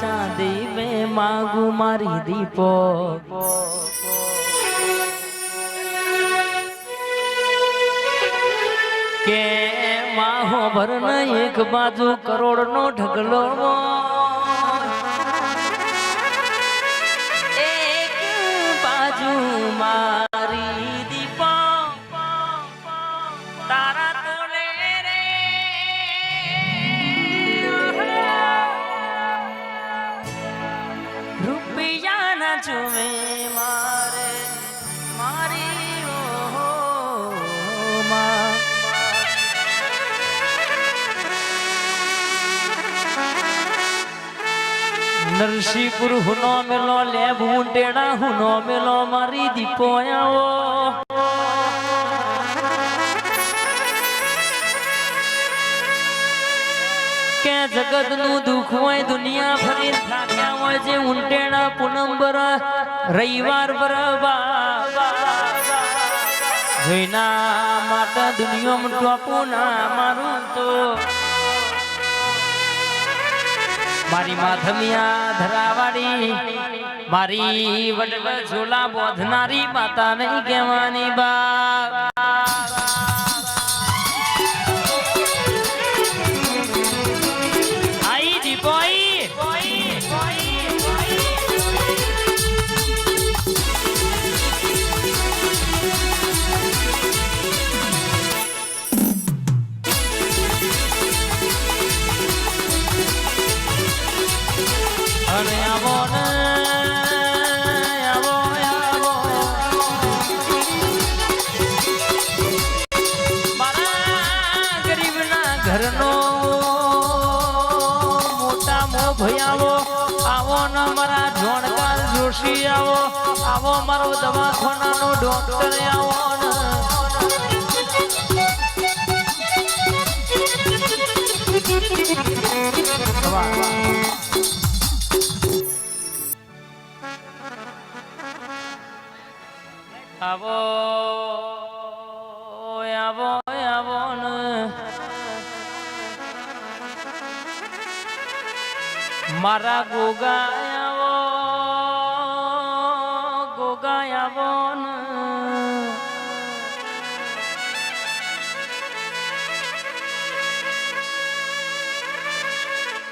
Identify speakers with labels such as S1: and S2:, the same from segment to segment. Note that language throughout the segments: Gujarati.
S1: ચાંદી મેં માગું મારી દીપો. કે માહો ભરન એક બાજુ કરોડ નો ઢગલો એક બાજુ મારી નરસિંહપુર હુનો મેલો લેબ ભૂંટેડા હુનો મેલો, મારી દીપો આવો. કે જગતનું દુઃખ હોય, દુનિયા ફરી થાક્યા હોય જે ઉંટેણા પૂનમ બર રવિવાર બરાબર જોઈના માટે દુનિયામાં ટોપું ના મારું તો મારી માધમિયા ધરાવાડી મારી વડવડ ઝોલા બોધનારી માતા નહીં કહેવાની બા આવો ને મારા જોણકાર જોશી આવો આવો મારો દવાખાનાનો ડોક્ટર. આવો આવો મારા ગોગા આવો ગોગા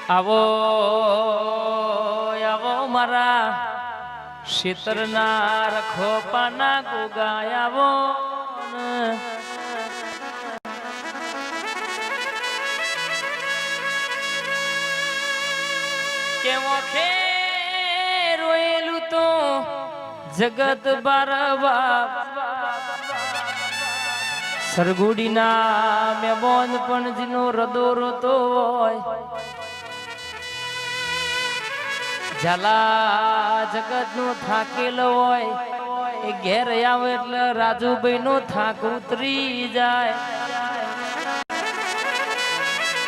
S1: આવો આવો મારા શીતળના રખો પાના ગોગાયાવો. કેવો રોયેલું તો જગત બારવા. સરગુડીના મેં બોંધ પણ જીનો રદો રોતો હોય. ઝાલા જગત નો થાકેલો હોય. એ ઘેર આવે એટલે રાજુભાઈ નો થાક ઉતરી જાય.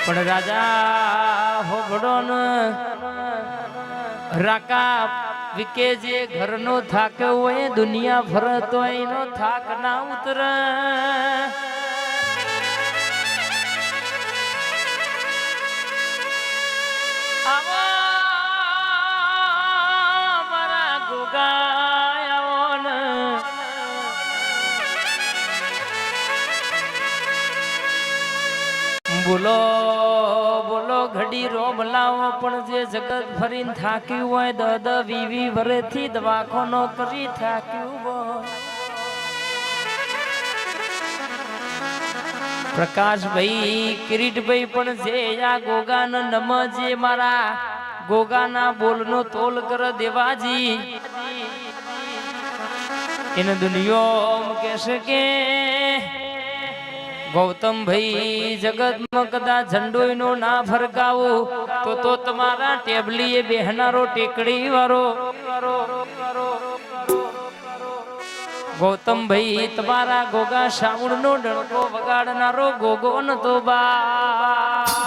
S1: પણ રાજા હોબડો ને રાકા વિકે જે ઘરનો થાક હોય દુનિયા ફરતો એનો થાક ના ઉતર. બોલો. ઘડી રો લાવો, પણ જે જગત ફરીને થાક્યું હોય દ દ વરે થી વરેથી દવાખાનો કરી થાક્યું હોય. પ્રકાશભાઈ, કિરીટભાઈ પણ જે આ ગોગાન નમ જે મારા ગોગાના બોલનો તોલ કર દેવાજી. એને દુનિયો કેશે કે ગૌતમભાઈ જગતમાં કદાચ ઝંડોયનો ના ફરકાવો તો તો તમારા ટેબલીએ બેહનારો ટેકડી વાળો ગૌતમભાઈ, તમારા ગોગા શામુડ નો ડણકો વગાડનારો ગોગો નતો બા.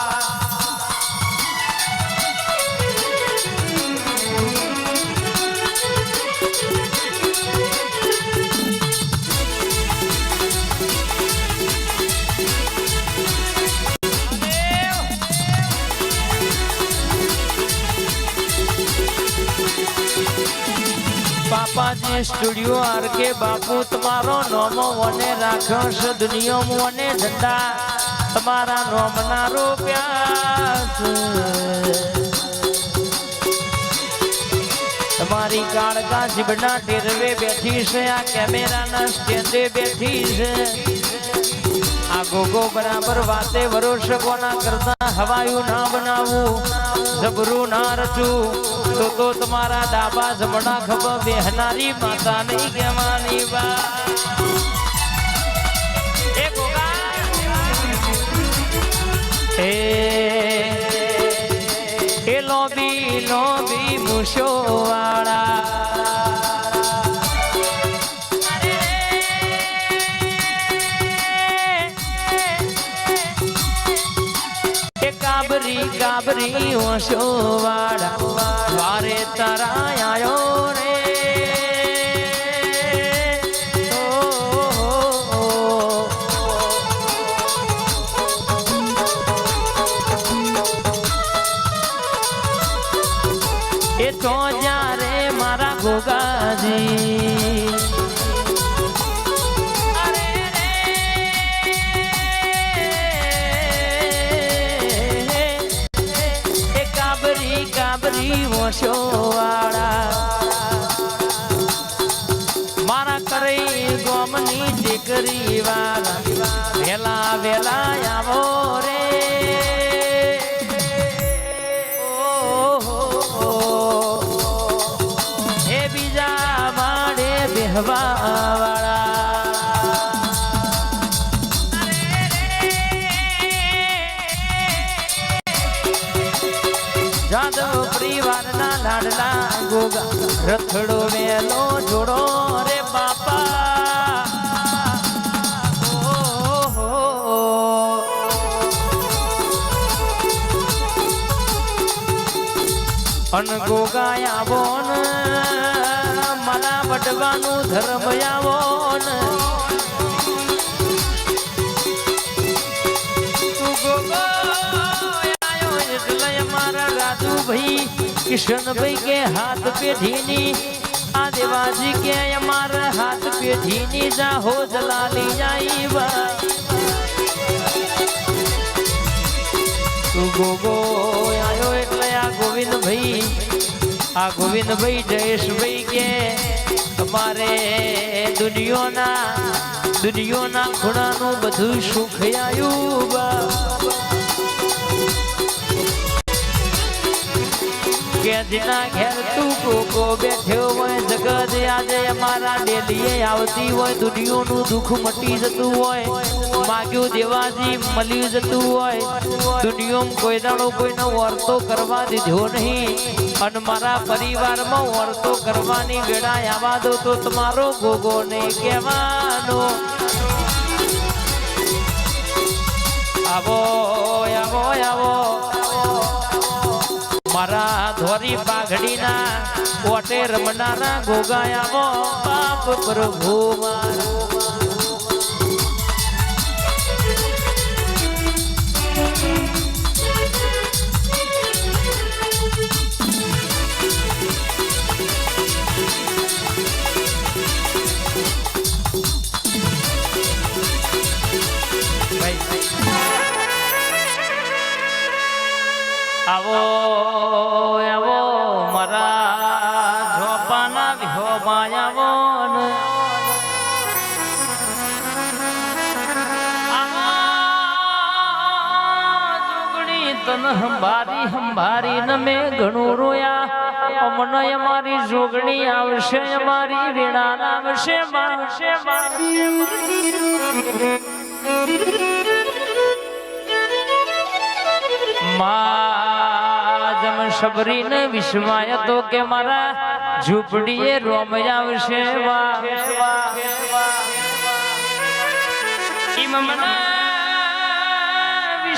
S1: સ્ટુડિયો આર કે બાપુ, તમારો નોમો મને રાખશ દુનિયા વને ઝંડા તમારા નોમના રૂપિયા. તમારી કાળકા જીભના ટેરવે બેઠી છે, આ કેમેરાના સ્ટેન્ડે બેઠી છે. આ ગોગો બરાબર વાતે વરોષ કોના કરતા હવાયું ના બનાવવું જબરું ના રચું. તો તો તમારા ડાબા જમણા ખબર બેહનારી માતા નહીં કહેવાની બા એ લોબી લોબી મુશો વાળા એ કાબરી કાબરી ઓશો વાળા તારા આયો કાબરી કાબરી વાળા મારા કરે ગોમની દીકરી વાળા. વેલા વેલા આવો રે. હે બીજા માડે બેહવા લાડલા ગોગા રથડો વેલો જોડો રે બાપા. અન ગોગા આવો મારા વડવાનું ધર્મ આવો ને તું ગોગો આયો એટલે અમારા રાજુભાઈ કિશનભાઈ કે હાથ પેઢીની આ દેવાજી કે અમારા હાથ પેઢીની જાહો જલાલી જાય ગો ગો આયો એટલે આ ગોવિંદભાઈ આ ગોવિંદભાઈ જયેશભાઈ કે તમારે દુનિયોના દુનિયોના ખૂણાનું બધું સુખ આવ્યું બા કે જેના ઘેર તું કોકો બેઠ્યો હોય, જગત આજે અમારા ડેલીએ આવતી હોય, દુનિયોનું દુઃખ મટી જતું હોય, માગ્યું દેવાજી મળી જતું હોય, દુનિયામાં કોઈ દાડો કોઈનો વર્તો કરવા દીધો નહીં, અને મારા પરિવારમાં વર્તો કરવાની વેળા આવવા દો તો તમારો ગોગો ને કહેવાનો. આવો આવો આવો મારા ધોરી પાઘડીના કોટે રમનારા ગોગાયામો બાપ પ્રભુ મારો. હંભારી હંભારી ને મેં ઘણું રોયા. અમને અમારી જોગણી આવશે, અમારી વીણા આવશે આવશે શબરી ને વિશ્વાય તો કે મારા ઝૂંપડીએ રોમ આવશે, વાહ. મને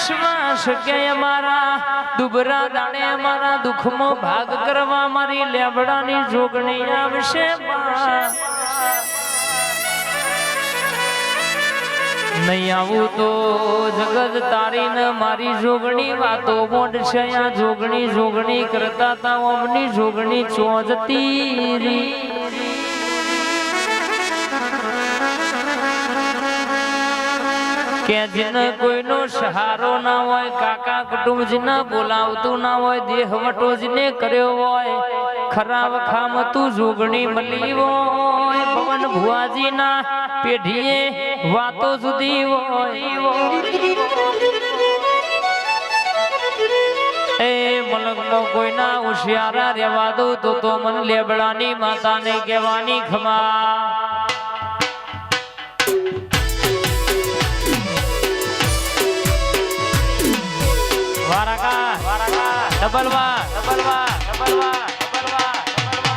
S1: વિશ્વાસ કે અમારા દુબરા દાણે અમારા દુઃખમાં ભાગ કરવા મારી લેબડાની જોગણી આવશે નહીં આવું તો જગત તારીને મારી જોગણી વાતો મોઢ છે, આ જોગણી જોગણી કરતા તા ઓમની જોગણી ચોજતી રી કે જેને કોઈનો સહારો ના હોય, કાકા કુટુંબ જેને બોલાવતું ના હોય દેહ વટો ને કર્યો હોય, ખરાબ ખામ તું જોગણી મળી હોય પવન ભુવાજી ના પેઢીએ વાતો સુધી હોય. એ મલકનો કોઈના હોશિયારા રેવા દો, તો તો મન લેબડાની માતાને કહેવાની ખમા. વારાકા ડબલ વા ડબલ વા ડબલ વા ડબલ વા ડબલ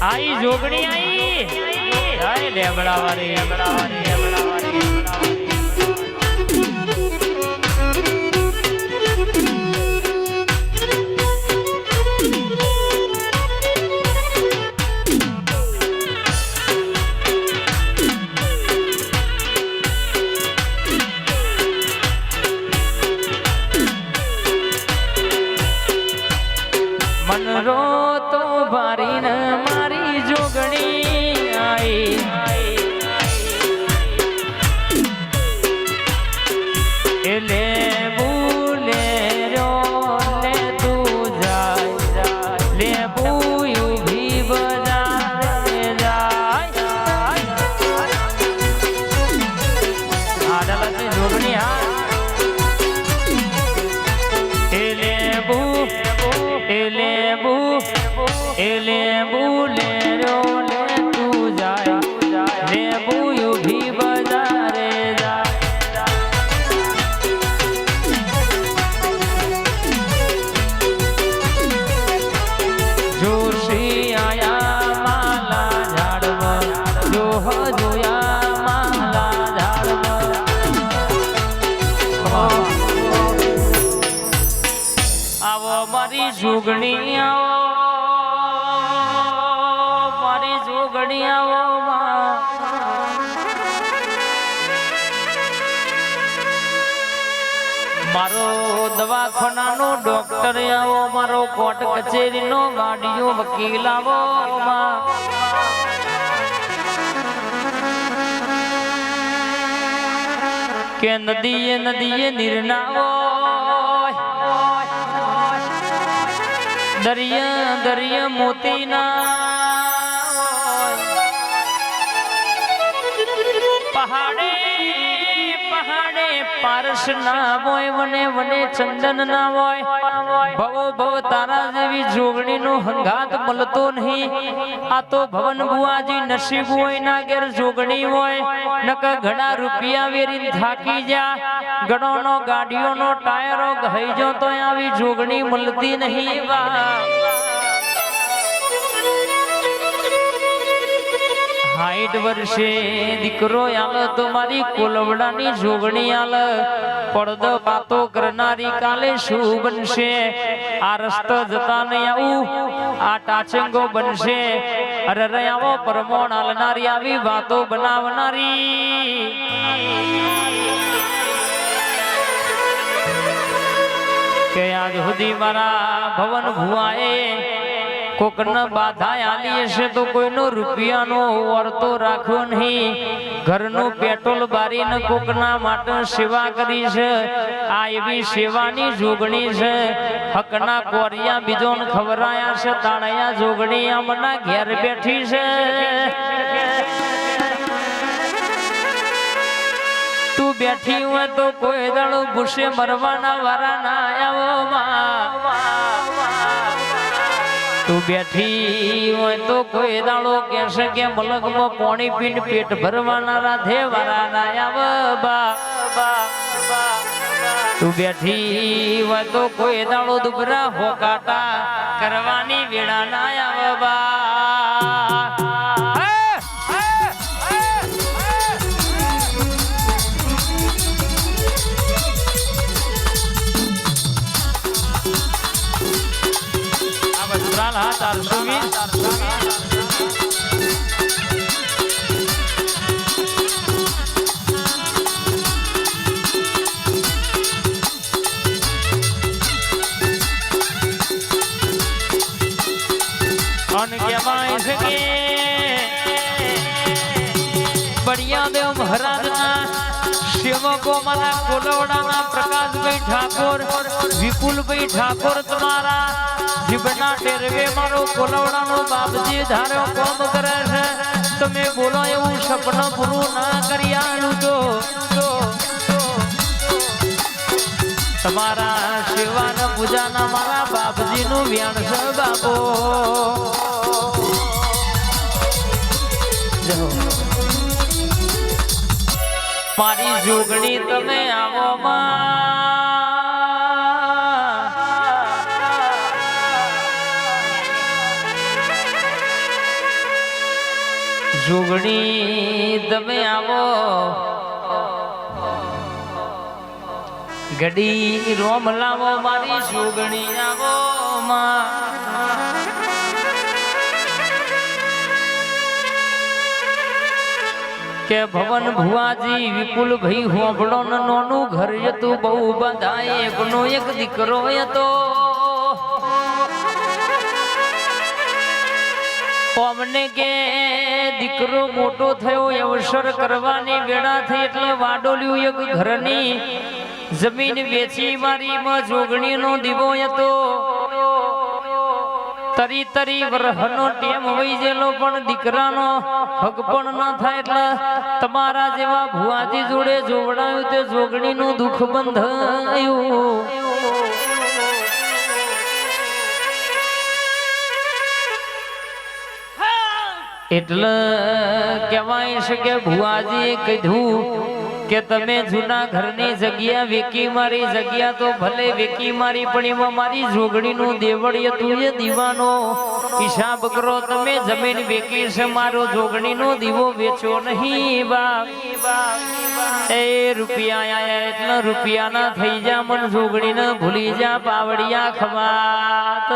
S1: આઈ જોગણી આઈ. આઈ લેબડા વાળી વાળી મારો દવાખાનાનો ડોક્ટર આવો, મારો કોર્ટ કચેરીનો ગાડીઓ વકીલ આવો કે નદીએ નદીએ નિર્ણાવો. દરિયા દરિયા મોતીના. પહાડે પારસ ના હોય ચંદન ના હોય. જોગણી નો હંગાત મળતો નહીં. આ તો ભવન નસીબ હોય ના જોગણી હોય. નક ઘણા રૂપિયા વેરી થાકી જા. ઘણો નો ગાડીઓ નો ટાયરો ગઈ જો તો આવી જોગણી મળતી નહીં. વા સાઠ વર્ષે દીકરો આલ મારી કોલવડાની જોગણી આલ. પડદો પાતો કરનારી કાલે શું બનશે? આ રસ્તો જતા નહીં આવું, આ ટાચંગો બનશે. અરે રે આવો પરમોણ આલનારી, આવી વાતો બનાવનારી. કે આજ સુધી મારા ભવન ભુવાએ કોકને બાધા આલી હશે તો કોઈનો રૂપિયાનો વર્તો રાખ્યો નહીં. ઘરનું પેટ્રોલ બારીને કોકના માટે સેવા કરી છે. આ એવી સેવાની જોગણી છે. હકના કોરિયા બીજોને ખવરાયા છે, તાણયા જોગણી અમના ઘેર બેઠી છે. તું બેઠી હોય તો કોઈ દાડો ભૂસે મરવાના વારા ના આવો માં. તું બેઠી હોય તો કોઈ દાડો કહેશે કે મલકમાં પાણી પીને પેટ ભરવાના રાધે વાળા તું બેઠી હોય તો કોઈ દાડો દુબરા હોકાટા કરવાની વેળા ના આવ બા. ચાલ હા ચાલ बढ़िया देव महाराज પ્રકાશભાઈ ઠાકોર, વિપુલભાઈ ઠાકોર તમારા જીભના ટેરવે મારો કોલવડાનો બાપજી ધારો કોમ કરે છે. તમે બોલો એવું સપનું પૂરું ના કરી આણું તો તમારા સેવાના પૂજાના મારા બાપજીનું વ્યાણ છે બાપો. જહો. મારી જોગણી તમે આવો જોગણી તમે આવો. ગડી રોમ લાવો મારી જોગણી આવો માં. કે ભવન ભુવાજી વિપુલ ભાઈ હોબળો ન નોનું ઘર હતું બહુ બધા એકનો એક દીકરો હતો. અમને કે દીકરો મોટો થયો, અવસર કરવાની વેળા થઈ એટલે વાડોલ્યું એક ઘરની જમીન વેચી મારી માં જોગણીનો દીવો હતો. તરી તરી વરહનો ટેમ વહી જેલો પણ દીકરાનો હક પણ ન થાય એટલે તમારા જેવા ભુવાજી જોડે જોવડાયું તે જોગણીનું દુઃખ બંધાયું. એટલે કહેવાય છે કે ભુવાજીએ કીધું કે તમે જૂના ઘરની જગ્યા વેકી મારી જગ્યા તો ભલે વેકી મારી, પણ એમાં મારી જોગણીનું દેવળ તું દીવાનો. હિસાબ કરો તમે જમીન વેકી છે, મારો જોગણીનો દીવો વેચો નહીં બાપ. એ રૂપિયા એટલે રૂપિયાના થઈ જા, મન જોગણીને ભૂલી જા, પાવડિયા ખવાત